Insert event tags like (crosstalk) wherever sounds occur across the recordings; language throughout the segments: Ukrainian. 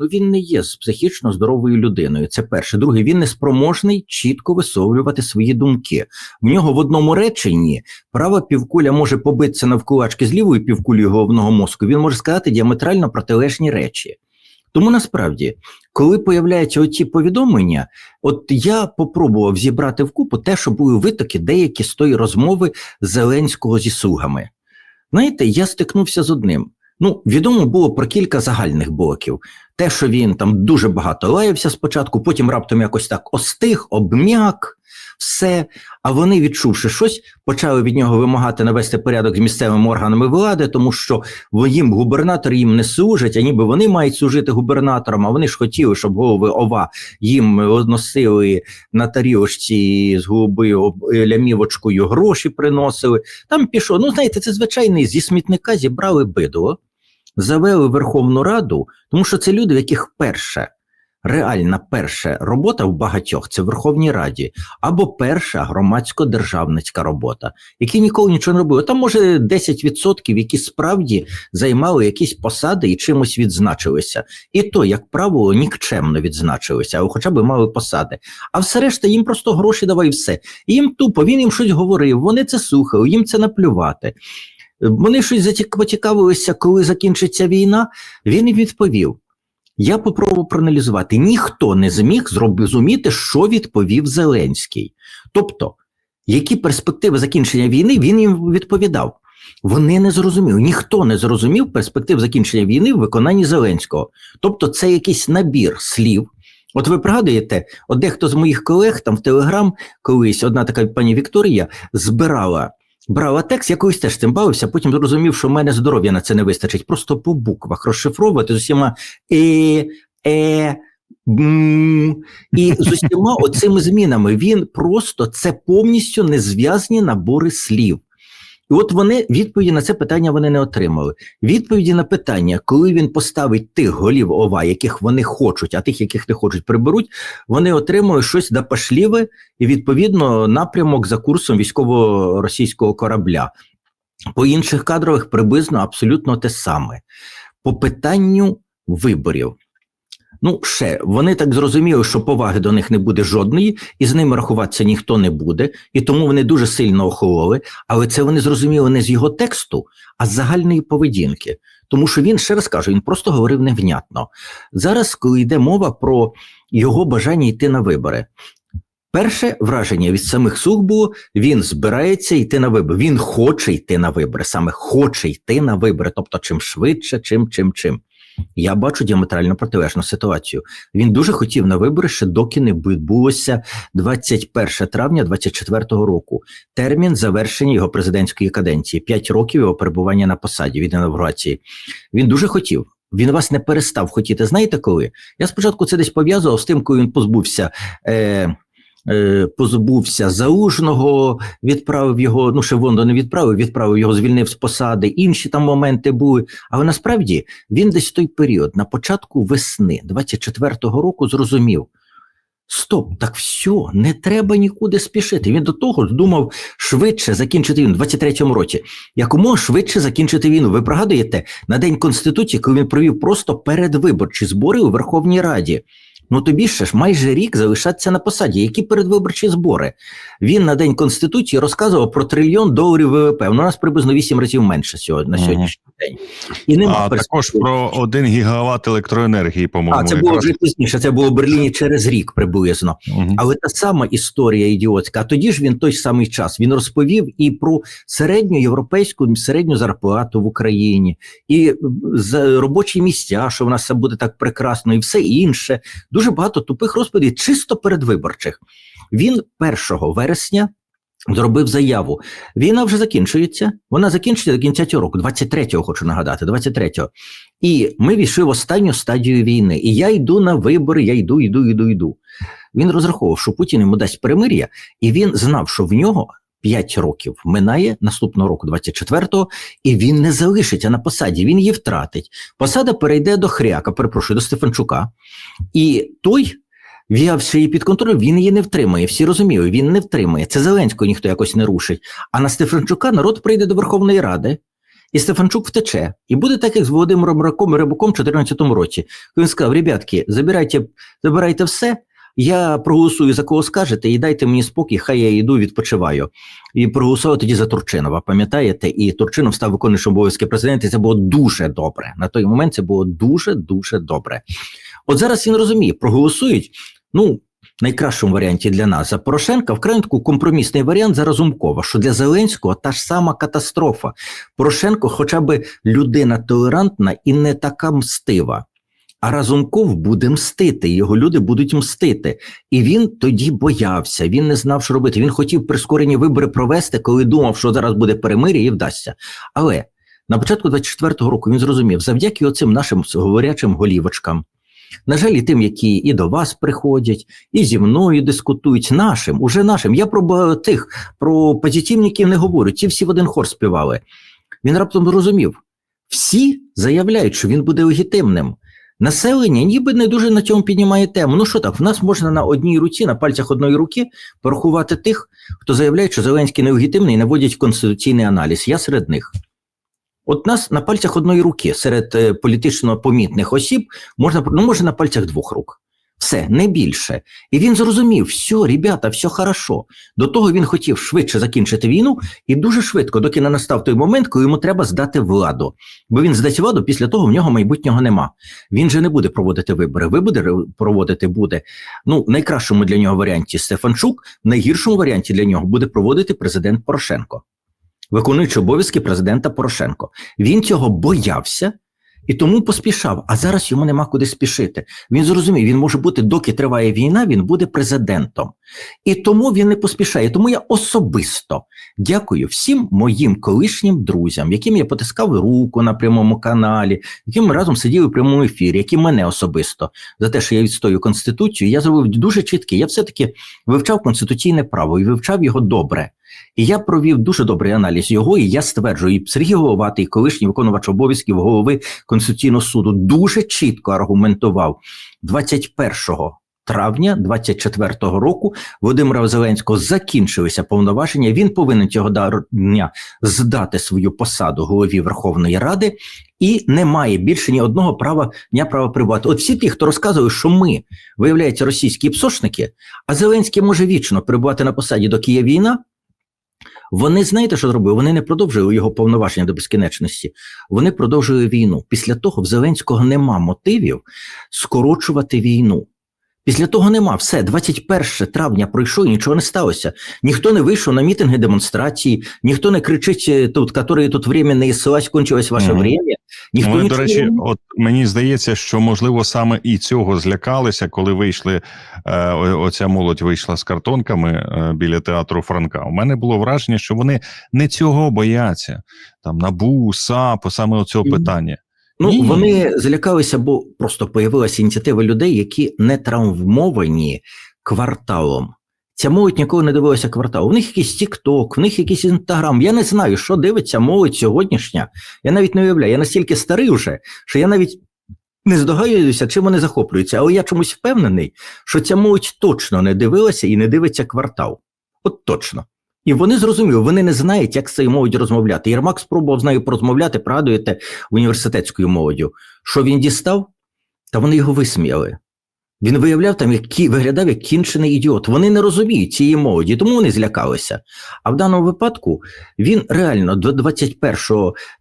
ну він не є психічно здоровою людиною. Це перше. Друге, він не спроможний чітко висловлювати свої думки. В нього в одному реченні права півкуля може побитися навкулачки з лівою півкулею головного мозку. Він може сказати діаметрально протилежні речі. Тому насправді, коли появляються оці повідомлення, от я попробував зібрати вкупу те, що були витоки деякі з тої розмови Зеленського зі слугами. Знаєте, я стикнувся з одним. Ну, відомо було про кілька загальних блоків. Те, що він там дуже багато лаявся спочатку, потім раптом якось так остиг, обм'як, все. А вони, відчувши щось, почали від нього вимагати навести порядок з місцевими органами влади, тому що їм губернатор їм не служить, а ніби вони мають служити губернаторам, а вони ж хотіли, щоб голови ОВА їм носили на тарілочці з голубою лямівочкою гроші приносили. Там пішов. Ну, знаєте, це звичайний зі смітника зібрали бидло, завели Верховну Раду, тому що це люди, в яких перше. Реальна перша робота в багатьох це в Верховній Раді, або перша громадсько-державницька робота, які ніколи нічого не робили. Там може 10%, які справді займали якісь посади і чимось відзначилися. І то, як правило, нікчемно відзначилися, або хоча б мали посади. А все решта їм просто гроші давай все. І їм тупо він їм щось говорив, вони це слухали, їм це наплювати. Вони щось поцікавилися, коли закінчиться війна. Він і відповів. Я попробував проаналізувати. Ніхто не зміг зрозуміти, що відповів Зеленський. Тобто, які перспективи закінчення війни він їм відповідав. Вони не зрозуміли, ніхто не зрозумів перспектив закінчення війни в виконанні Зеленського. Тобто, це якийсь набір слів. От ви пригадуєте, от дехто з моїх колег там в Телеграм колись одна така пані Вікторія збирала брала текст, я теж цим бавився, потім зрозумів, що в мене здоров'я на це не вистачить. Просто по буквах розшифровувати з усіма е, е, і з усіма оцими змінами. Він просто це повністю незв'язні набори слів. І от вони відповіді на це питання вони не отримали. Відповіді на питання, коли він поставить тих голів ова, яких вони хочуть, а тих, яких не хочуть, приберуть, вони отримують щось допашліве і відповідно напрямок за курсом військово-російського корабля. По інших кадрових приблизно абсолютно те саме. По питанню виборів. Ну, ще вони так зрозуміли, що поваги до них не буде жодної, і з ними рахуватися ніхто не буде, і тому вони дуже сильно охололи. Але це вони зрозуміли не з його тексту, а з загальної поведінки. Тому що він ще раз кажу, він просто говорив невнятно. Зараз, коли йде мова про його бажання йти на вибори. Перше враження від самих слуг було, він збирається йти на вибори. Він хоче йти на вибори, саме хоче йти на вибори, тобто чим швидше, чим, чим, чим. Я бачу діаметрально протилежну ситуацію. Він дуже хотів на вибори, ще доки не відбулося 21 травня 24 року. Термін завершення його президентської каденції, 5 років його перебування на посаді від інавгурації. Він дуже хотів. Він вас не перестав хотіти. Знаєте коли? Я спочатку це десь пов'язував з тим, коли він позбувся. Е, позбувся залужного, відправив його. Ну ще в не відправив, відправив його, звільнив з посади. Інші там моменти були. Але насправді він десь в той період, на початку весни 24-го року, зрозумів. Стоп, так все, не треба нікуди спішити. Він до того думав швидше закінчити війну в 23-му році. Якомога швидше закінчити війну. Ви пригадуєте на день конституції, коли він провів просто передвиборчі збори у Верховній Раді. Ну тобі ще ж майже рік залишатися на посаді. Які передвиборчі збори? Він на день конституції розказував про трильйон доларів ВВП. У нас приблизно 8 разів менше сьогодні на сьогоднішній день. І нема а також про 1 гігават електроенергії. По-моєму, а це було вже пізніше. Це було в Берліні через рік приблизно. Угу. Але та сама історія ідіотська. А тоді ж він той самий час він розповів і про середню європейську середню зарплату в Україні, і робочі місця, що в нас все буде так прекрасно, і все інше дуже багато тупих розповідей, чисто передвиборчих. Він 1 вересня зробив заяву. Війна вже закінчується. Вона закінчиться до кінця цього року, 23-го, хочу нагадати, 23-го. І ми війшли в останню стадію війни. І я йду на вибори, я йду, йду, йду, йду. Він розраховував, що Путін йому дасть перемир'я, і він знав, що в нього. 5 років минає наступного року, 24-го, і він не залишиться на посаді, він її втратить. Посада перейде до Хряка, перепрошую, до Стефанчука, і той, взявши її під контроль, він її не втримає. Всі розуміють, він не втримає. Це Зеленського ніхто якось не рушить. А на Стефанчука народ прийде до Верховної Ради. І Стефанчук втече. І буде так, як з Володимиром Раком і Рибаком у 2014 році. Він сказав: ребятки, забирайте, забирайте все. Я проголосую за кого скажете, і дайте мені спокій, хай я йду, відпочиваю. І проголосував тоді за Турчинова, пам'ятаєте? І Турчинов став виконуючим обов'язки президента. І це було дуже добре. На той момент це було дуже дуже добре. От зараз він розуміє, проголосують. Ну, найкращому варіанті для нас за Порошенка вкрай таку компромісний варіант за Разумкова, що для Зеленського та ж сама катастрофа. Порошенко, хоча б людина толерантна і не така мстива. А Разумков буде мстити, його люди будуть мстити. І він тоді боявся, він не знав, що робити. Він хотів прискорені вибори провести, коли думав, що зараз буде перемир'я і вдасться. Але на початку 24-го року він зрозумів, завдяки оцим нашим говорячим голівочкам, на жаль, і тим, які і до вас приходять, і зі мною дискутують, нашим, уже нашим. Я про тих, про позитивників не говорю, ті всі в один хор співали. Він раптом зрозумів, всі заявляють, що він буде легітимним. Населення ніби не дуже на цьому піднімає тему. Ну що так, в нас можна на одній руці, на пальцях одної руки порахувати тих, хто заявляє, що Зеленський нелегітимний і наводять конституційний аналіз. Я серед них. От нас на пальцях одної руки серед е, політично помітних осіб можна ну, може на пальцях двох рук. Все, не більше. І він зрозумів, все, ребята, все хорошо. До того він хотів швидше закінчити війну, і дуже швидко, доки не настав той момент, коли йому треба здати владу. Бо він здасть владу, після того в нього майбутнього нема. Він же не буде проводити вибори. Вибори проводити буде. Ну, в найкращому для нього варіанті Стефанчук, в найгіршому варіанті для нього буде проводити президент Порошенко, виконуючи обов'язки президента Порошенко. Він цього боявся. І тому поспішав, а зараз йому нема куди спішити. Він зрозумів, він може бути, доки триває війна, він буде президентом. І тому він не поспішає. Тому я особисто дякую всім моїм колишнім друзям, яким я потискав руку на прямому каналі, яким ми разом сиділи в прямому ефірі, які мене особисто за те, що я відстоюю конституцію. Я зробив дуже чіткий. Я все-таки вивчав конституційне право і вивчав його добре. І я провів дуже добрий аналіз його, і я стверджую, і Сергій Головатий, колишній виконувач обов'язків голови Конституційного суду, дуже чітко аргументував 21 травня 24-го року Володимира Зеленського закінчилися повноваження. Він повинен цього дня здати свою посаду голові Верховної Ради і не має більше ні одного права дня права прибувати. От всі ті, хто розказує, що ми виявляється російські псошники, а Зеленський може вічно перебувати на посаді, доки є війна. Вони знаєте, що зробили? Вони не продовжили його повноваження до безкінечності. Вони продовжили війну. Після того в Зеленського нема мотивів скорочувати війну. Після того нема. Все, 21 травня пройшло і нічого не сталося. Ніхто не вийшов на мітинги, демонстрації, ніхто не кричить е, тут, «Которые тут время не ісилась, кончилось ваше Мгм. время. Ніхто Ну, і, до речі, не- от мені здається, що можливо саме і цього злякалися, коли вийшли е, оця молодь вийшла з картонками е, біля театру Франка. У мене було враження, що вони не цього бояться. Там набу, САП, саме оцього Мгм. питання. Ну, Ні. вони злякалися, бо просто появилася ініціатива людей, які не травмовані кварталом. Ця молодь ніколи не дивилася квартал. У них якийсь TikTok, в них якийсь інстаграм. Я не знаю, що дивиться молодь сьогоднішня. Я навіть не уявляю. Я настільки старий вже, що я навіть не здогадуюся, чим вони захоплюються. Але я чомусь впевнений, що ця молодь точно не дивилася і не дивиться квартал. От точно. І вони зрозуміли, вони не знають, як з цією молоддю розмовляти. Єрмак спробував з нею порозмовляти, пригадуєте, університетською молоддю. Що він дістав? Та вони його висміяли. Він виявляв там, як виглядав як кінчений ідіот. Вони не розуміють цієї молоді, тому вони злякалися. А в даному випадку він реально до 21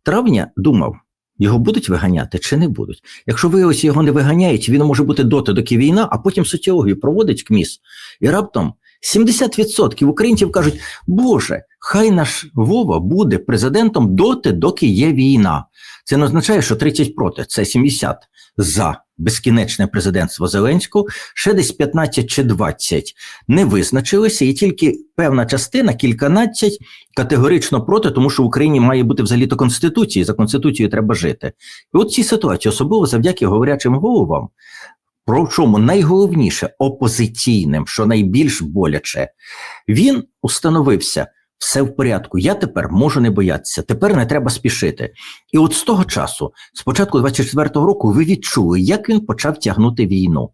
травня думав, його будуть виганяти чи не будуть. Якщо виявиться, його не виганяють, він може бути доти, доки війна, а потім соціологію проводить КМІС. І раптом 70% українців кажуть: Боже, хай наш Вова буде президентом доти, доки є війна. Це не означає, що 30 проти, це 70 за безкінечне президентство Зеленського, ще десь 15 чи 20 не визначилися, і тільки певна частина, кільканадцять, категорично проти, тому що в Україні має бути взагалі-то конституції, за конституцією треба жити. І от цій ситуації, особливо завдяки говорячим головам, про чому найголовніше опозиційним, що найбільш боляче, він установився. Все в порядку. Я тепер можу не боятися. Тепер не треба спішити. І от з того часу, з початку 24-го року, ви відчули, як він почав тягнути війну,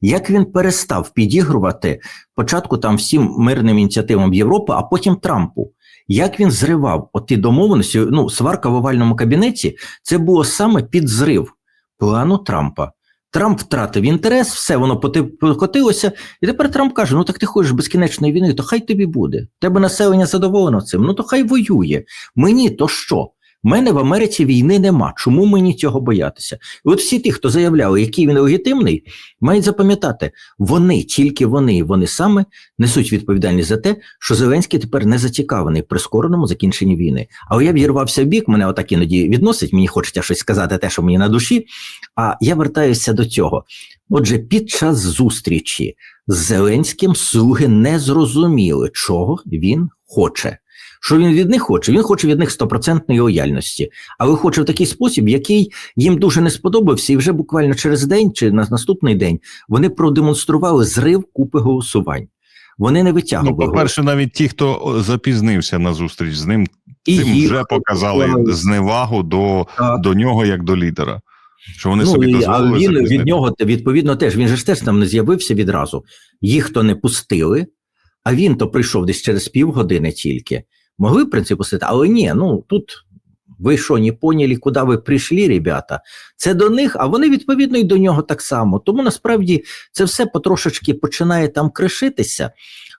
як він перестав підігрувати початку там всім мирним ініціативам Європи, а потім Трампу. Як він зривав оті домовленості, ну, сварка в овальному кабінеті, це було саме підзрив плану Трампа. Трамп втратив інтерес, все воно покотилося, і тепер Трамп каже: ну так ти хочеш безкінечної війни, то хай тобі буде. Тебе населення задоволено цим. Ну то хай воює. Мені то що? У мене в Америці війни нема. Чому мені цього боятися? І от всі ті, хто заявляли, який він легітимний, мають запам'ятати, вони, тільки вони, вони саме несуть відповідальність за те, що Зеленський тепер не зацікавлений в прискореному закінченні війни. Але я в'їрвався в бік, мене отак іноді відносить, мені хочеться щось сказати, те, що мені на душі. А я вертаюся до цього. Отже, під час зустрічі з Зеленським слуги не зрозуміли, чого він хоче. Що він від них хоче? Він хоче від них стопроцентної лояльності, але хоче в такий спосіб, який їм дуже не сподобався, і вже буквально через день чи на наступний день вони продемонстрували зрив купи голосувань. Вони не Ну, витягували. по-перше, навіть ті, хто запізнився на зустріч з ним, І цим їх вже показали зневагу до, до нього як до лідера. Що вони ну, собі і- а він запізнити. від нього відповідно теж. Він же ж теж там не з'явився відразу. Їх то не пустили, а він то прийшов десь через півгодини тільки. Могли, в принципі, пустити, але ні, ну тут ви що, не поняли, куди ви прийшли, ребята? Це до них, а вони відповідно і до нього так само. Тому насправді це все потрошечки починає там кришитися.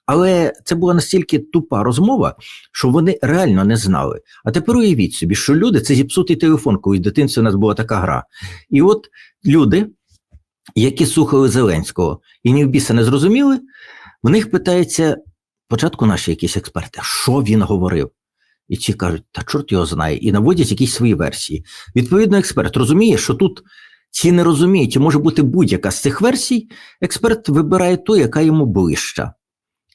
Але це була настільки тупа розмова, що вони реально не знали. А тепер уявіть собі, що люди це зіпсутий телефон, коли в дитинстві у нас була така гра. І от люди, які слухали Зеленського і ні в біса не зрозуміли, в них питається спочатку наші якісь експерти, що він говорив. І ці кажуть, та чорт його знає, і наводять якісь свої версії. Відповідно, експерт розуміє, що тут ці не розуміють, і може бути будь-яка з цих версій, експерт вибирає ту, яка йому ближча,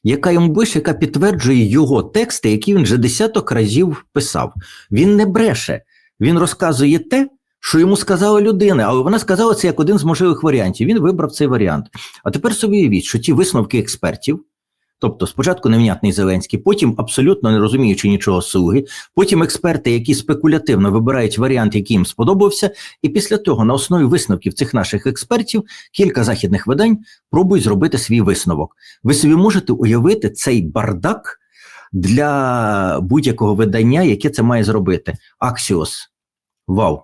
яка йому ближча, яка підтверджує його тексти, які він вже десяток разів писав. Він не бреше, він розказує те, що йому сказала людина, але вона сказала це як один з можливих варіантів. Він вибрав цей варіант. А тепер собі уявіть, що ті висновки експертів, тобто спочатку невнятний Зеленський, потім абсолютно не розуміючи нічого слуги, потім експерти, які спекулятивно вибирають варіант, який їм сподобався, і після того на основі висновків цих наших експертів кілька західних видань пробують зробити свій висновок. Ви собі можете уявити цей бардак для будь-якого видання, яке це має зробити. Аксіос. Вау!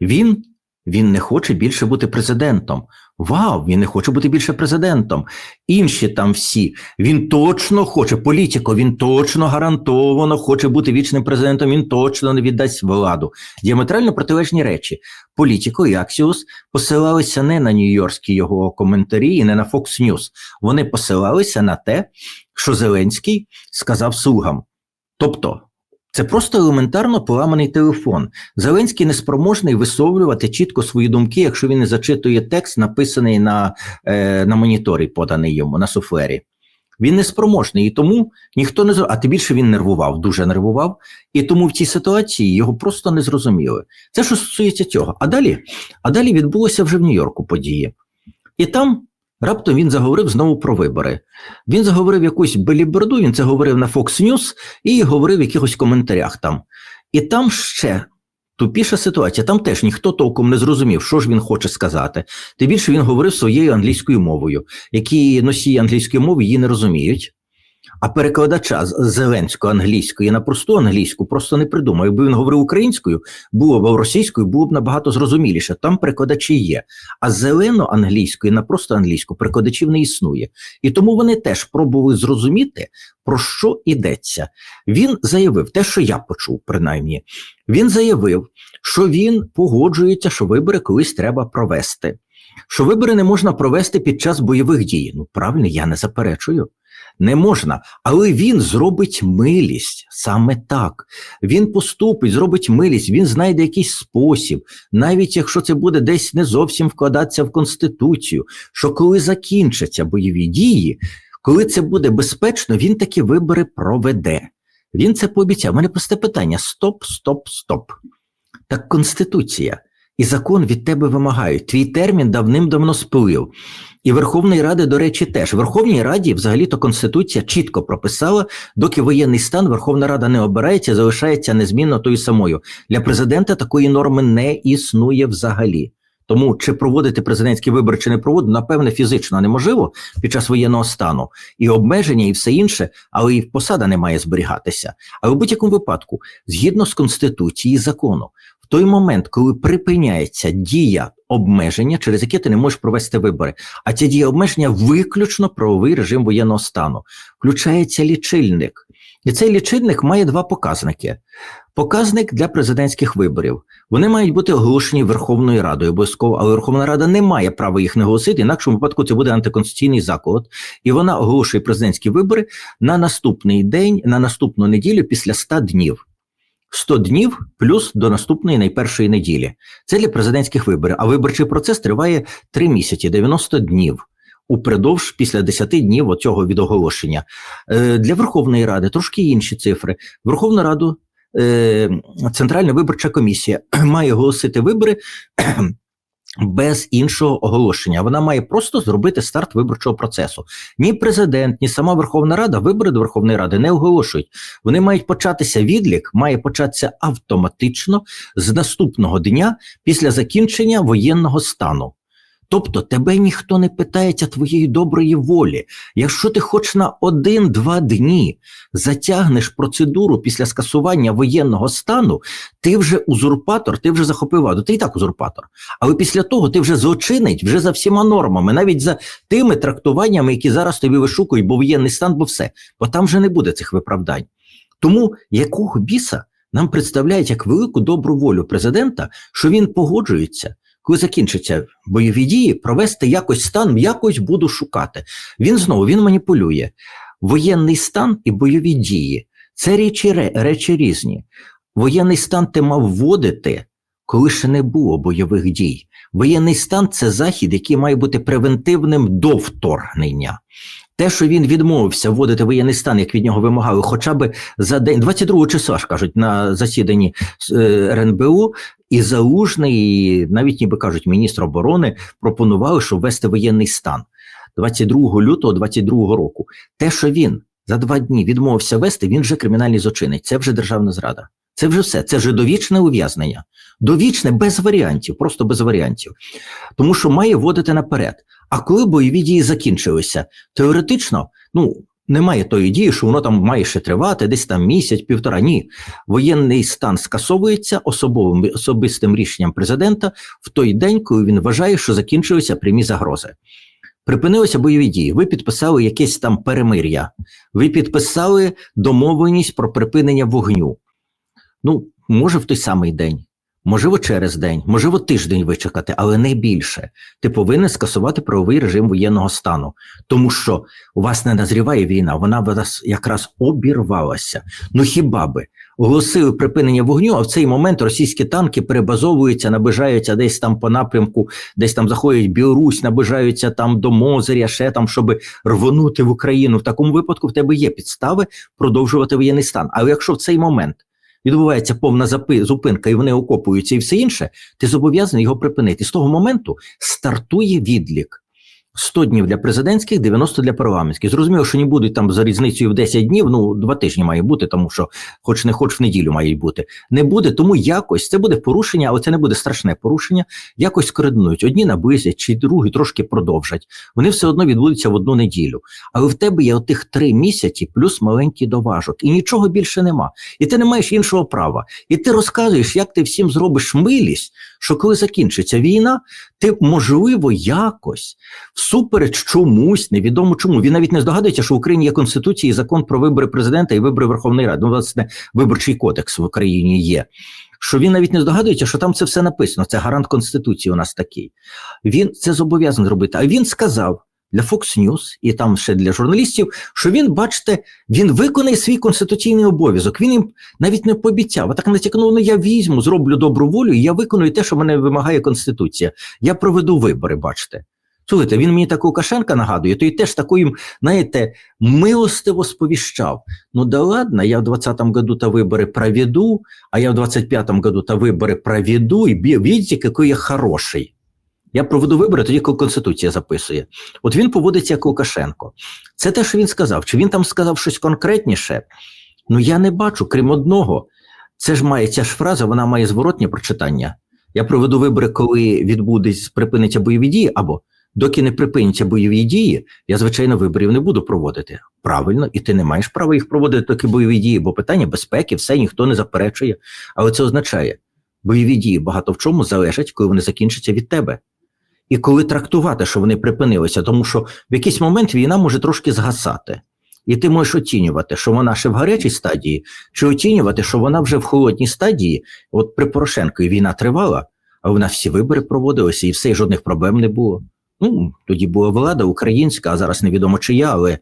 Він, він не хоче більше бути президентом. Вау, він не хоче бути більше президентом. Інші там всі. Він точно хоче, політико, він точно гарантовано хоче бути вічним президентом, він точно не віддасть владу. Діаметрально протилежні речі. Політико і Аксіос посилалися не на нью-йоркські його коментарі і не на Fox News. Вони посилалися на те, що Зеленський сказав слугам. Тобто, це просто елементарно поламаний телефон. Зеленський неспроможний висловлювати чітко свої думки, якщо він не зачитує текст, написаний на, е, на моніторі, поданий йому на суфлері. Він неспроможний, і тому ніхто не а тим більше він нервував, дуже нервував, і тому в цій ситуації його просто не зрозуміли. Це що стосується цього. А далі, а далі відбулося вже в Нью-Йорку події. І там раптом він заговорив знову про вибори. Він заговорив якусь беліберду, він це говорив на Fox News і говорив в якихось коментарях там. І там ще тупіша ситуація. Там теж ніхто толком не зрозумів, що ж він хоче сказати. Тим більше він говорив своєю англійською мовою, які носії англійської мови її не розуміють. А перекладача з Зеленської англійської на просту англійську просто не придумав. Якби він говорив українською, було б російською, було б набагато зрозуміліше. Там перекладачі є. А зелено англійської на просто англійську перекладачів не існує. І тому вони теж пробували зрозуміти, про що йдеться. Він заявив те, що я почув, принаймні. Він заявив, що він погоджується, що вибори колись треба провести. Що вибори не можна провести під час бойових дій. Ну, правильно, я не заперечую. Не можна, але він зробить милість саме так. Він поступить, зробить милість, він знайде якийсь спосіб, навіть якщо це буде десь не зовсім вкладатися в конституцію. Що коли закінчаться бойові дії, коли це буде безпечно, він такі вибори проведе. Він це пообіцяв. У мене просте питання: стоп, стоп, стоп. Так конституція і закон від тебе вимагають. Твій термін давним-давно сплив. І Верховної Ради, до речі, теж. Верховній Раді взагалі-то Конституція чітко прописала, доки воєнний стан Верховна Рада не обирається, залишається незмінно тою самою. Для президента такої норми не існує взагалі. Тому чи проводити президентські вибори, чи не проводити, напевне, фізично неможливо під час воєнного стану і обмеження, і все інше, але і посада не має зберігатися. Але в будь-якому випадку, згідно з конституцією і закону, в той момент, коли припиняється дія обмеження, через яке ти не можеш провести вибори, а ця дія обмеження виключно правовий режим воєнного стану, включається лічильник. І цей лічильник має два показники. Показник для президентських виборів. Вони мають бути оголошені Верховною Радою обов'язково, але Верховна Рада не має права їх не оголосити, інакше випадку це буде антиконституційний заклад. І вона оголошує президентські вибори на наступний день, на наступну неділю після 100 днів. 100 днів плюс до наступної найпершої неділі. Це для президентських виборів. А виборчий процес триває 3 місяці, 90 днів. Упродовж після 10 днів оцього від оголошення. Е, для Верховної Ради трошки інші цифри. Верховну Раду е, Центральна виборча комісія (clears throat) має оголосити вибори без іншого оголошення. Вона має просто зробити старт виборчого процесу. Ні президент, ні сама Верховна Рада вибори до Верховної Ради не оголошують. Вони мають початися відлік, має початися автоматично з наступного дня після закінчення воєнного стану. Тобто тебе ніхто не питається твоєї доброї волі. Якщо ти хоч на один-два дні затягнеш процедуру після скасування воєнного стану, ти вже узурпатор, ти вже захопив владу. Ти і так узурпатор. Але після того ти вже злочинить вже за всіма нормами, навіть за тими трактуваннями, які зараз тобі вишукують, бо воєнний стан, бо все. Бо там вже не буде цих виправдань. Тому якого біса нам представляють як велику добру волю президента, що він погоджується коли закінчаться бойові дії, провести якось стан, якось буду шукати. Він знову він маніпулює. Воєнний стан і бойові дії це речі, речі різні. Воєнний стан ти мав вводити, коли ще не було бойових дій. Воєнний стан це захід, який має бути превентивним до вторгнення. Те, що він відмовився вводити воєнний стан, як від нього вимагали, хоча б за день 22 числа ж кажуть на засіданні е, РНБУ, і Залужний, і навіть ніби кажуть, міністр оборони пропонували, щоб ввести воєнний стан 22 лютого 22 року. Те, що він за два дні відмовився вести, він вже кримінальний злочинець. Це вже державна зрада. Це вже все. Це вже довічне ув'язнення. Довічне без варіантів, просто без варіантів. Тому що має вводити наперед. А коли бойові дії закінчилися, теоретично, ну. Немає тої дії, що воно там має ще тривати, десь там місяць, півтора. Ні. Воєнний стан скасовується особовим особистим рішенням президента в той день, коли він вважає, що закінчилися прямі загрози. Припинилися бойові дії. Ви підписали якесь там перемир'я, ви підписали домовленість про припинення вогню. Ну, може, в той самий день, можливо, через день, можливо, тиждень вичекати, але не більше. Ти повинен скасувати правовий режим воєнного стану, тому що у вас не назріває війна, вона вас якраз обірвалася. Ну хіба би оголосили припинення вогню, а в цей момент російські танки перебазовуються, наближаються десь там по напрямку, десь там заходять Білорусь, наближаються там до Мозеря, ще там, щоб рвонути в Україну. В такому випадку в тебе є підстави продовжувати воєнний стан. Але якщо в цей момент відбувається повна зупинка, і вони окопуються, і все інше, ти зобов'язаний його припинити. З того моменту стартує відлік. 100 днів для президентських, 90 для парламентських. Зрозуміло, що не будуть там за різницею в 10 днів, ну два тижні має бути, тому що, хоч не хоч в неділю мають бути. Не буде, тому якось це буде порушення, але це не буде страшне порушення. Якось координують. Одні наблизять, чи другі трошки продовжать. Вони все одно відбудуться в одну неділю. Але в тебе є отих три місяці плюс маленький доважок, і нічого більше нема. І ти не маєш іншого права. І ти розказуєш, як ти всім зробиш милість, що коли закінчиться війна, ти можливо якось всупереч чомусь, невідомо чому. Він навіть не здогадується, що в Україні є конституція і закон про вибори президента і вибори Верховної Ради. Ну, власне, виборчий кодекс в Україні є. Що він навіть не здогадується, що там це все написано. Це гарант конституції. У нас такий. Він це зобов'язаний робити. А він сказав для Fox News і там ще для журналістів, що він, бачите, він виконає свій конституційний обов'язок. Він їм навіть не пообіцяв. А так натякнув, ну я візьму, зроблю добру волю, і я виконую те, що мене вимагає Конституція. Я проведу вибори, бачите. Слухайте, він мені так Лукашенка нагадує, то й теж такою, знаєте, милостиво сповіщав. Ну да ладно, я в 20-му году та вибори проведу, а я в 25-му году та вибори проведу, і видите, який я хороший. Я проведу вибори тоді, коли Конституція записує. От він поводиться як Лукашенко. Це те, що він сказав. Чи він там сказав щось конкретніше? Ну я не бачу, крім одного. Це ж має ця ж фраза, вона має зворотнє прочитання. Я проведу вибори, коли відбудеться припиниться бойові дії, або доки не припиняться бойові дії, я звичайно виборів не буду проводити. Правильно, і ти не маєш права їх проводити, доки бойові дії, бо питання безпеки, все ніхто не заперечує. Але це означає, бойові дії багато в чому залежать, коли вони закінчаться від тебе. І коли трактувати, що вони припинилися, тому що в якийсь момент війна може трошки згасати. І ти можеш оцінювати, що вона ще в гарячій стадії, чи оцінювати, що вона вже в холодній стадії. От при Порошенку і війна тривала, а в нас всі вибори проводилися, і все, і жодних проблем не було. Ну, тоді була влада українська, а зараз невідомо чия, але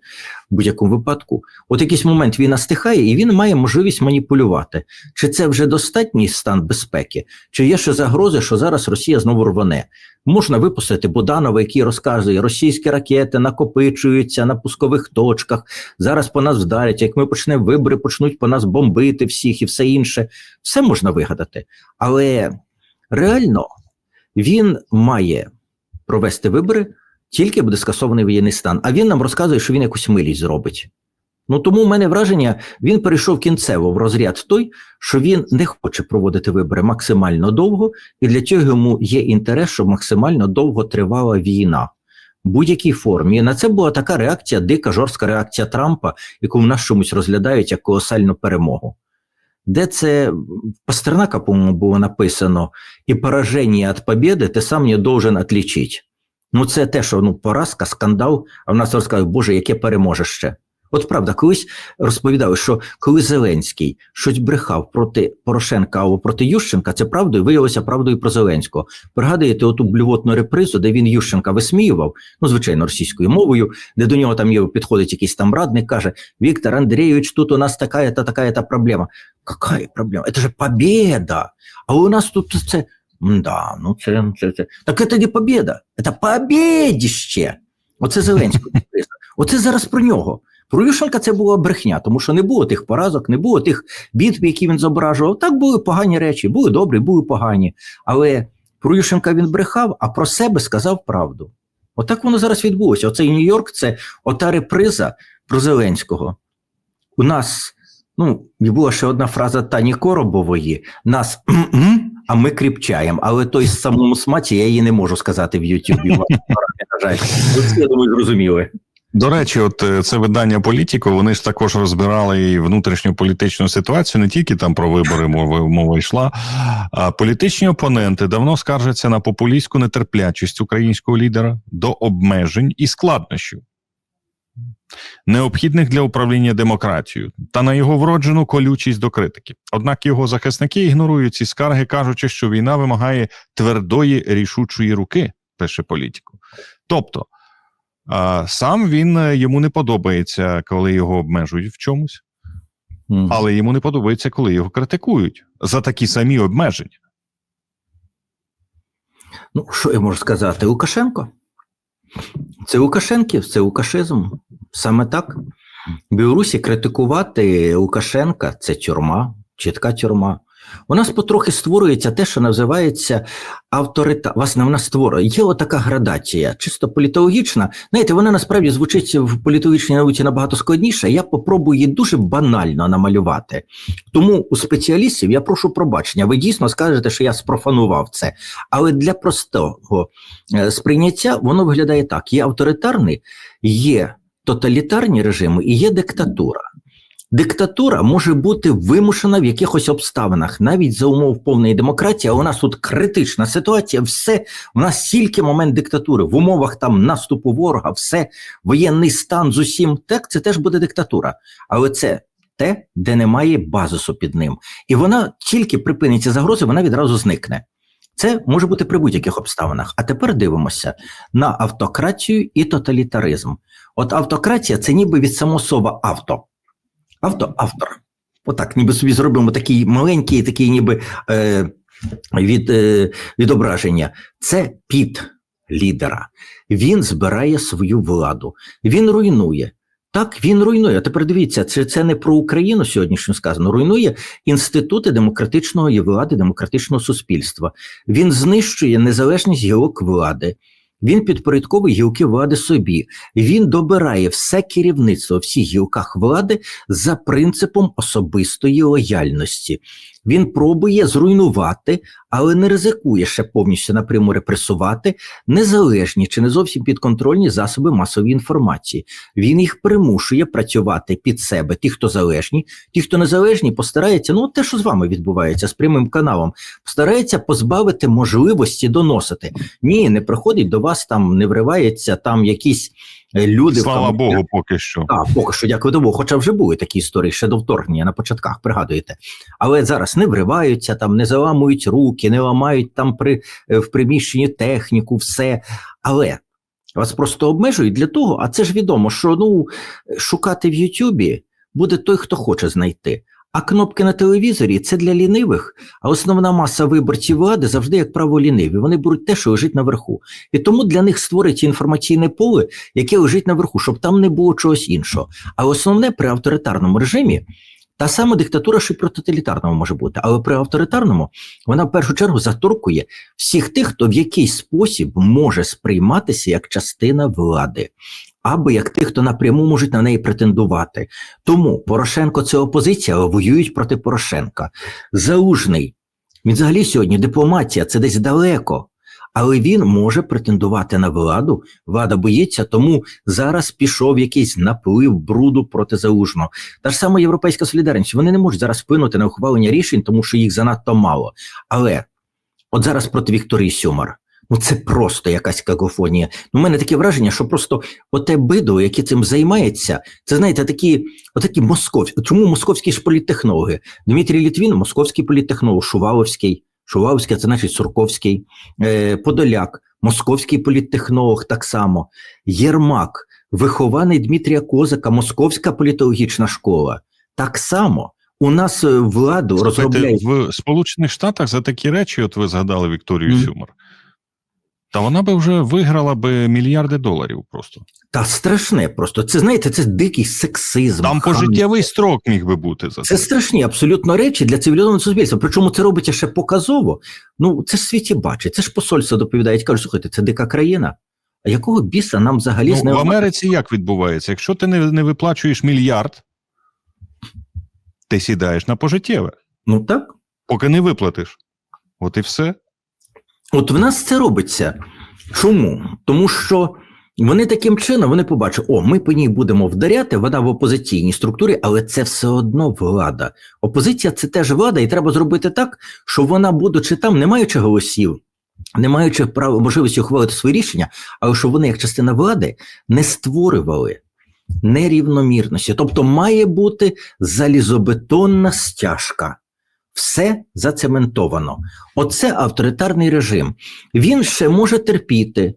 в будь-якому випадку. От якийсь момент війна стихає, і він має можливість маніпулювати. Чи це вже достатній стан безпеки, чи є ще загрози, що зараз Росія знову рване? Можна випустити Буданова, який розказує, російські ракети накопичуються на пускових точках. Зараз по нас вдарять. Як ми почнемо вибори, почнуть по нас бомбити всіх і все інше. Все можна вигадати. Але реально він має провести вибори, тільки буде скасований воєнний стан. А він нам розказує, що він якусь милість зробить. Ну тому в мене враження, він перейшов кінцево в розряд той, що він не хоче проводити вибори максимально довго, і для цього йому є інтерес, щоб максимально довго тривала війна. В будь-якій формі. На це була така реакція, дика, жорстка реакція Трампа, яку в нас чомусь розглядають як колосальну перемогу. Де це Пастернака, по-моєму, було написано, і пораження від побіди ти сам не должен отлічити. Ну, це те, що ну, поразка, скандал, а в нас розказують, Боже, яке переможе ще. От правда, колись розповідали, що коли Зеленський щось брехав проти Порошенка або проти Ющенка, це правдою виявилося правдою про Зеленського. Пригадуєте оту блювотну репризу, де він Ющенка висміював, ну звичайно, російською мовою, де до нього там є, підходить якийсь там радник, каже: Віктор Андрійович, тут у нас така-то, така-то проблема. Какая проблема? Это же победа! А у нас тут це. Да, ну це, це, це. Так це не победа, це побєдіще. Оце Зеленський. (laughs) Оце зараз про нього. Про Ющенка це була брехня, тому що не було тих поразок, не було тих битв, які він зображував. Так були погані речі, були добрі, були погані. Але про він брехав, а про себе сказав правду. Отак воно зараз відбулося. Оцей Нью-Йорк це ота реприза про Зеленського. У нас, ну, була ще одна фраза Тані Коробової: нас м-м, а ми кріпчаємо. Але той самому смаці я її не можу сказати в Ютубі. На жаль, Ви думаю, зрозуміли. До речі, от е, це видання Політіко. Вони ж також розбирали і внутрішню політичну ситуацію, не тільки там про вибори мова, мова йшла. А політичні опоненти давно скаржаться на популістську нетерплячість українського лідера до обмежень і складнощів, необхідних для управління демократією, та на його вроджену колючість до критики. Однак його захисники ігнорують ці скарги, кажучи, що війна вимагає твердої рішучої руки, пише політику. Тобто. А сам він е, йому не подобається, коли його обмежують в чомусь, Мгм. але йому не подобається, коли його критикують за такі самі обмеження. Ну, що я можу сказати? Лукашенко. Це Лукашенків, це Лукашизм. Саме так. В Білорусі критикувати Лукашенка це тюрма, чітка тюрма. У нас потрохи створюється те, що називається авторита. Власне, вона створює. Є отака градація, чисто політологічна. Знаєте, вона насправді звучить в політологічній науці набагато складніше. Я попробую її дуже банально намалювати. Тому у спеціалістів я прошу пробачення. Ви дійсно скажете, що я спрофанував це. Але для простого е, сприйняття воно виглядає так: є авторитарний, є тоталітарні режими і є диктатура. Диктатура може бути вимушена в якихось обставинах, навіть за умов повної демократії. А у нас тут критична ситуація. Все у нас тільки момент диктатури в умовах там наступу ворога, все воєнний стан з усім. Так це теж буде диктатура, але це те, де немає базису під ним, і вона тільки припиниться загрози, вона відразу зникне. Це може бути при будь-яких обставинах. А тепер дивимося на автократію і тоталітаризм. От автократія це ніби від самого слова авто. Авто, автор. Отак, ніби собі зробимо такий маленький, такий ніби е, від, е, відображення. Це під лідера. Він збирає свою владу, він руйнує. Так, він руйнує. А тепер дивіться, це, це не про Україну сьогоднішньо сказано. Руйнує інститути демократичної влади, демократичного суспільства. Він знищує незалежність гілок влади. Він підпорядковує гілки влади собі. Він добирає все керівництво всіх гілках влади за принципом особистої лояльності. Він пробує зруйнувати але не ризикує ще повністю напряму репресувати незалежні чи не зовсім підконтрольні засоби масової інформації. Він їх примушує працювати під себе. Ті, хто залежні, ті, хто незалежні, постарається, ну те, що з вами відбувається з прямим каналом, постарається позбавити можливості доносити. Ні, не приходить до вас там, не вривається там якісь люди. Слава кам- Богу, поки що. а, поки що, дякую Богу, хоча вже були такі історії ще до вторгнення на початках, пригадуєте. Але зараз не вриваються, там не заламують руки, не ламають там при, е, в приміщенні техніку, все. Але вас просто обмежують для того, а це ж відомо, що ну, шукати в Ютубі буде той, хто хоче знайти. А кнопки на телевізорі це для лінивих, а основна маса виборців влади завжди, як право, ліниві. Вони беруть те, що лежить наверху. І тому для них створить інформаційне поле, яке лежить наверху, щоб там не було чогось іншого. А основне при авторитарному режимі та сама диктатура, що й при тоталітарному може бути, але при авторитарному вона в першу чергу заторкує всіх тих, хто в якийсь спосіб може сприйматися як частина влади. Або як тих, хто напряму можуть на неї претендувати. Тому Порошенко це опозиція, але воюють проти Порошенка. Залужний. Він взагалі сьогодні дипломатія, це десь далеко. Але він може претендувати на владу. Влада боїться, тому зараз пішов якийсь наплив бруду проти залужного. Та ж сама європейська солідарність. Вони не можуть зараз вплинути на ухвалення рішень, тому що їх занадто мало. Але от зараз проти Вікторії Сюмар. Ну це просто якась какофонія. Ну, у мене таке враження, що просто оте бидло, яке цим займається, це знаєте, такі, отакі московські. Чому московські ж політтехнологи? Дмитрій Літвін, московський політтехнолог, Шуваловський. Шуваловський, це значить Сурковський, е, Подоляк, московський політтехнолог так само, Єрмак, вихований Дмитрія Козака, Московська політологічна школа. Так само у нас е, владу розробляють. в Сполучених Штатах за такі речі, от ви згадали Вікторію Мгм. Сюмар. Та вона би вже виграла би мільярди доларів просто. Та страшне просто. Це знаєте, це дикий сексизм. Там пожиттєвий строк міг би бути за Це це. страшні абсолютно речі для цивілізованого суспільства. Причому це робиться ще показово. Ну це ж в світі бачить. Це ж посольство доповідають. Кажуть, слухайте, це дика країна. А якого біса нам взагалі Ну, в? Америці як відбувається? Якщо ти не, не виплачуєш мільярд, ти сідаєш на пожиттєве, Ну так. поки не виплатиш. От і все. От в нас це робиться. Чому? Тому що вони таким чином вони побачать, о, ми по ній будемо вдаряти, вона в опозиційній структурі, але це все одно влада. Опозиція це теж влада, і треба зробити так, щоб вона, будучи там, не маючи голосів, не маючи права можливості ухвалити свої рішення, але щоб вони, як частина влади, не створювали нерівномірності. Тобто має бути залізобетонна стяжка. Все зацементовано. Оце авторитарний режим. Він ще може терпіти.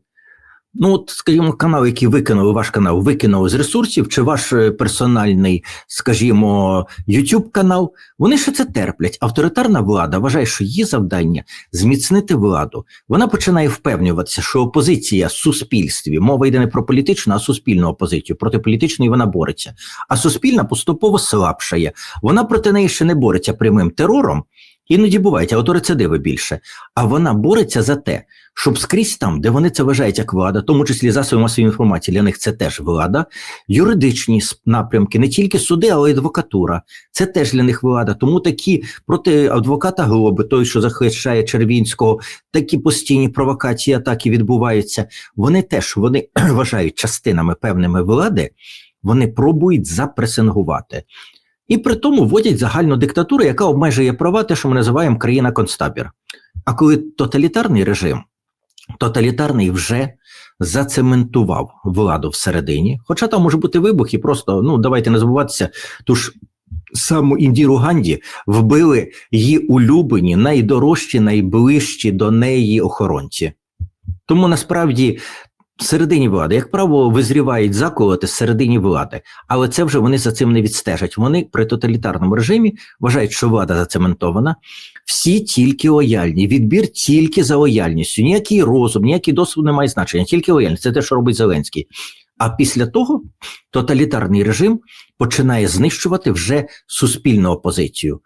Ну, от, скажімо, канал, який викинули, ваш канал викинули з ресурсів, чи ваш е, персональний, скажімо, YouTube канал, вони ще це терплять. Авторитарна влада вважає, що її завдання зміцнити владу. Вона починає впевнюватися, що опозиція в суспільстві, мова йде не про політичну, а суспільну опозицію. Проти політичної вона бореться. А суспільна поступово слабшає. Вона проти неї ще не бореться прямим терором. Іноді бувають, а рецидиви більше. А вона бореться за те, щоб скрізь там, де вони це вважають як влада, тому числі засоби масової інформації, для них це теж влада, юридичні напрямки, не тільки суди, але й адвокатура. Це теж для них влада. Тому такі проти адвоката Глоби, той, що захищає Червінського, такі постійні провокації, атаки відбуваються. Вони теж вони (clears throat) вважають частинами певними влади, вони пробують запресингувати. І при тому вводять загальну диктатуру, яка обмежує права, те, що ми називаємо країна концтабір. А коли тоталітарний режим, тоталітарний вже зацементував владу всередині, хоча там може бути вибух, і просто ну давайте не забуватися, ту ж саму Індіру Ганді вбили її улюблені, найдорожчі, найближчі до неї охоронці. Тому насправді всередині влади, як правило, визрівають заколоти всередині влади, але це вже вони за цим не відстежать. Вони при тоталітарному режимі вважають, що влада зацементована, всі тільки лояльні, відбір тільки за лояльністю. Ніякий розум, ніякий досвід не має значення, тільки лояльність. Це те, що робить Зеленський. А після того тоталітарний режим починає знищувати вже суспільну опозицію.